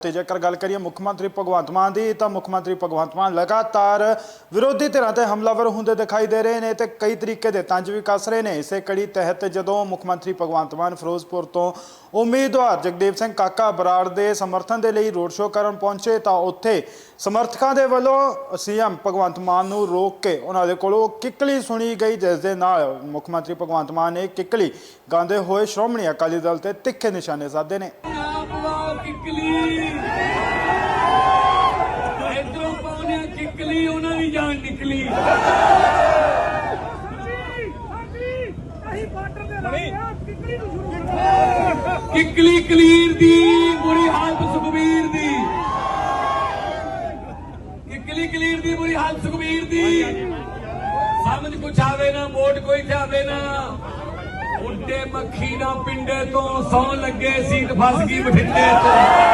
ਤੇ ਜੇਕਰ ਗੱਲ ਕਰੀਏ ਮੁੱਖ ਮੰਤਰੀ ਭਗਵੰਤ ਮਾਨ ਦੀ, ਤਾਂ ਮੁੱਖ ਮੰਤਰੀ ਭਗਵੰਤ ਮਾਨ ਲਗਾਤਾਰ ਵਿਰੋਧੀ ਧਿਰਾਂ ਤੇ ਹਮਲਾਵਰ ਹੁੰਦੇ ਦਿਖਾਈ ਦੇ ਰਹੇ ਨੇ ਤੇ ਕਈ ਤਰੀਕੇ ਦੇ ਤੰਜ ਵੀ ਕੱਸ ਰਹੇ ਨੇ। ਇਸੇ ਕੜੀ ਤਹਿਤ ਜਦੋਂ ਮੁੱਖ ਮੰਤਰੀ ਭਗਵੰਤ ਮਾਨ ਫਿਰੋਜ਼ਪੁਰ ਤੋਂ ਉਮੀਦਵਾਰ ਜਗਦੇਵ ਸਿੰਘ ਕਾਕਾ ਬਰਾੜ ਦੇ ਸਮਰਥਨ ਦੇ ਲਈ ਰੋਡ ਸ਼ੋਅ ਕਰਨ ਪਹੁੰਚੇ, ਤਾਂ ਉੱਥੇ ਸਮਰਥਕਾਂ ਦੇ ਵੱਲੋਂ ਸੀਐਮ ਭਗਵੰਤ ਮਾਨ ਨੂੰ ਰੋਕ ਕੇ ਉਹਨਾਂ ਦੇ ਕੋਲੋਂ ਕਿੱਕਲੀ ਸੁਣੀ ਗਈ, ਜਿਸ ਦੇ ਨਾਲ ਮੁੱਖ ਮੰਤਰੀ ਭਗਵੰਤ ਮਾਨ ਨੇ ਕਿੱਕਲੀ ਗਾਉਂਦੇ ਹੋਏ ਸ਼੍ਰੋਮਣੀ ਅਕਾਲੀ ਦਲ ਤੇ ਤਿੱਖੇ ਨਿਸ਼ਾਨੇ ਸਾਧੇ ਨੇ। ਆਪਵਾ ਕਿਕਲੀ ਇਧਰੋਂ ਪਾਉਣੇ ਕਿਕਲੀ ਉਹਨਾਂ ਦੀ ਜਾਨ ਨਿਕਲੀ। ਤੇ ਕਿਕਲੀ ਕਲੀਰ ਦੀ ਬੁਰੀ ਹਾਲਤ ਸੁਖਬੀਰ ਦੀ। ਕਿਕਲੀ ਕਲੀਰ ਦੀ ਬੁਰੀ ਹਾਲਤ ਸੁਖਬੀਰ ਦੀ। ਸਮਝ ਕੁਛ ਆਵੇ ਨਾ ਵੋਟ ਕੋਈ ਜਾਵੇ ਨਾ। ਉੱਡੇ ਮੱਖੀ ਨਾ ਪਿੰਡੇ ਤੋਂ ਸੌ ਲੱਗੇ ਸੀਟ ਫਸ ਗਈ ਬਠਿੰਡੇ ਤੋਂ।